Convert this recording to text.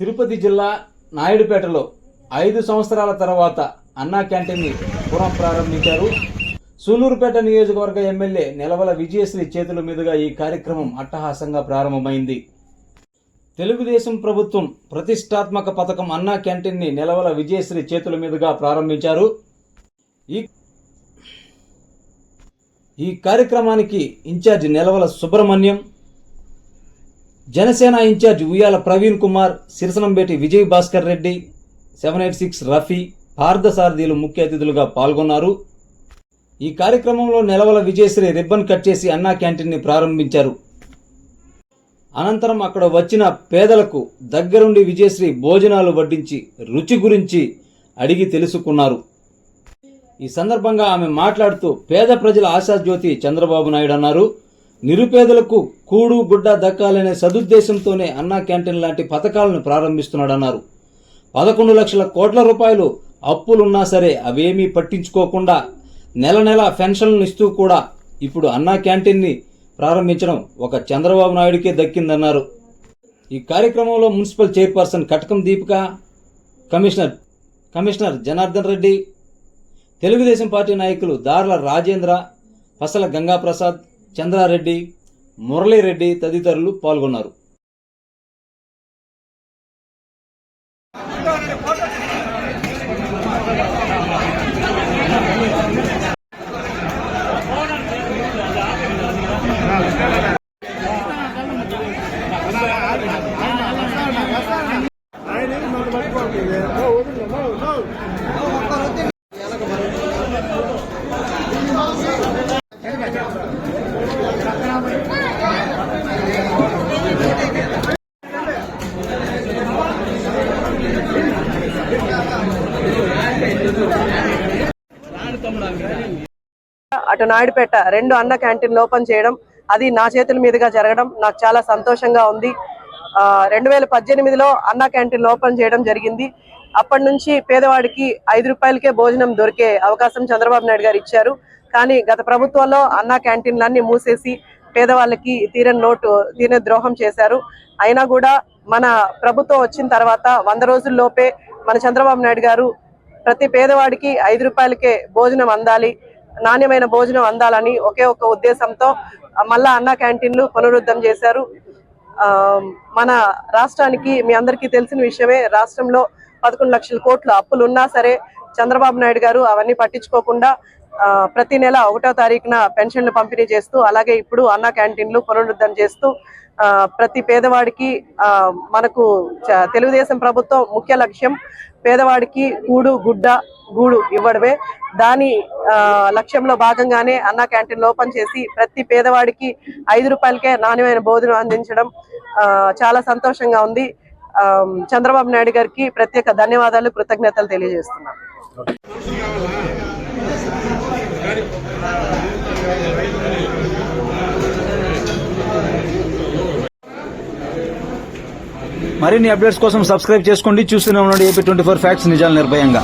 తిరుపతి జిల్లా నాయుడుపేటలో ఐదు సంవత్సరాల తర్వాత అన్నా క్యాంటీన్ని పునఃప్రారంభించారు. సూలూరుపేట నియోజకవర్గ ఎమ్మెల్యే నిలవల విజయశ్రీ చేతుల మీదుగా ఈ కార్యక్రమం అట్టహాసంగా ప్రారంభమైంది. తెలుగుదేశం ప్రభుత్వం ప్రతిష్టాత్మక పథకం అన్నా క్యాంటీన్ని నెలవల విజయశ్రీ చేతుల మీదుగా ప్రారంభించారు. ఈ ఈ కార్యక్రమానికి incharge Nelavala Subrahmanyam Janasena incharge Uyyala Praveen Kumar Sirasanambeti Vijay Bhaskar Reddy seven eight six Rafi పార్థసారథిలు ముఖ్య అతిథులుగా పాల్గొన్నారు. ఈ కార్యక్రమంలో నెలవల విజయశ్రీ రిబ్బన్ కట్ చేసి అన్నా క్యాంటీన్ని ప్రారంభించారు. అనంతరం అక్కడ వచ్చిన పేదలకు దగ్గరుండి విజయశ్రీ భోజనాలు వడ్డించి రుచి గురించి అడిగి తెలుసుకున్నారు. ఈ సందర్భంగా ఆమె మాట్లాడుతూ పేద ప్రజల ఆశాజ్యోతి చంద్రబాబు నాయుడు అన్నారు. నిరుపేదలకు కూడు గుడ్డ దక్కాలనే సదుద్దేశంతోనే అన్నా క్యాంటీన్ లాంటి పథకాలను ప్రారంభిస్తున్నాడన్నారు. పదకొండు లక్షల కోట్ల రూపాయలు అప్పులున్నా సరే అవేమీ పట్టించుకోకుండా నెల నెల పెన్షన్లను ఇస్తూ కూడా ఇప్పుడు అన్నా క్యాంటీన్ని ప్రారంభించడం ఒక చంద్రబాబు నాయుడికే దక్కిందన్నారు. ఈ కార్యక్రమంలో municipal chairperson Katakam Deepika commissioner commissioner Janardhan Reddy Telugu Desam party నాయకులు దార్ల రాజేంద్ర పసల గంగాప్రసాద్ చంద్రారెడ్డి మురళీరెడ్డి తదితరులు పాల్గొన్నారు అటు నాయుడుపేట రెండు అన్న క్యాంటీన్లు ఓపెన్ చేయడం అది నా చేతుల మీదుగా జరగడం నాకు చాలా సంతోషంగా ఉంది. రెండు వేల పద్దెనిమిదిలో అన్న క్యాంటీన్లు ఓపెన్ చేయడం జరిగింది. అప్పటి నుంచి పేదవాడికి ఐదు రూపాయలకే భోజనం దొరికే అవకాశం చంద్రబాబు నాయుడు గారు ఇచ్చారు. కానీ గత ప్రభుత్వంలో అన్న క్యాంటీన్లన్నీ మూసేసి పేదవాళ్ళకి తీరని లోటు తీరని ద్రోహం చేశారు. అయినా కూడా మన ప్రభుత్వం వచ్చిన తర్వాత వంద రోజుల్లోపే మన చంద్రబాబు నాయుడు గారు ప్రతి పేదవాడికి ఐదు రూపాయలకే భోజనం అందాలి నాణ్యమైన భోజనం అందాలని ఒకే ఒక ఉద్దేశంతో మళ్ళా అన్న క్యాంటీన్లు పునరుద్ధం చేశారు. ఆ, మన రాష్ట్రానికి మీ అందరికీ తెలిసిన విషయమే రాష్ట్రంలో పదకొండు లక్షల కోట్ల అప్పులు ఉన్నా సరే చంద్రబాబు నాయుడు గారు అవన్నీ పట్టించుకోకుండా ప్రతి నెల ఒకటో తారీఖున పెన్షన్లు పంపిణీ చేస్తూ అలాగే ఇప్పుడు అన్న క్యాంటీన్లు పునరుద్ధం చేస్తూ ప్రతి పేదవాడికి మనకు తెలుగుదేశం ప్రభుత్వం ముఖ్య లక్ష్యం పేదవాడికి కూడు గుడ్డ గూడు ఇవ్వడమే. దాని ఆ, లక్ష్యంలో భాగంగానే అన్న క్యాంటీన్ ఓపెన్ చేసి ప్రతి పేదవాడికి ఐదు రూపాయలకే నాణ్యమైన భోజనం అందించడం ఆ, చాలా సంతోషంగా ఉంది. ఆ, చంద్రబాబు నాయుడు గారికి ప్రత్యేక ధన్యవాదాలు కృతజ్ఞతలు తెలియజేస్తున్నాను. మరిన్ని అప్డేట్స్ కోసం సబ్స్క్రైబ్ చేసుకోండి. చూస్తూనే ఉండండి. ఏపీ ట్వంటీ ఫోర్ ఫ్యాక్ట్స్ నిజాలు నిర్భయంగా.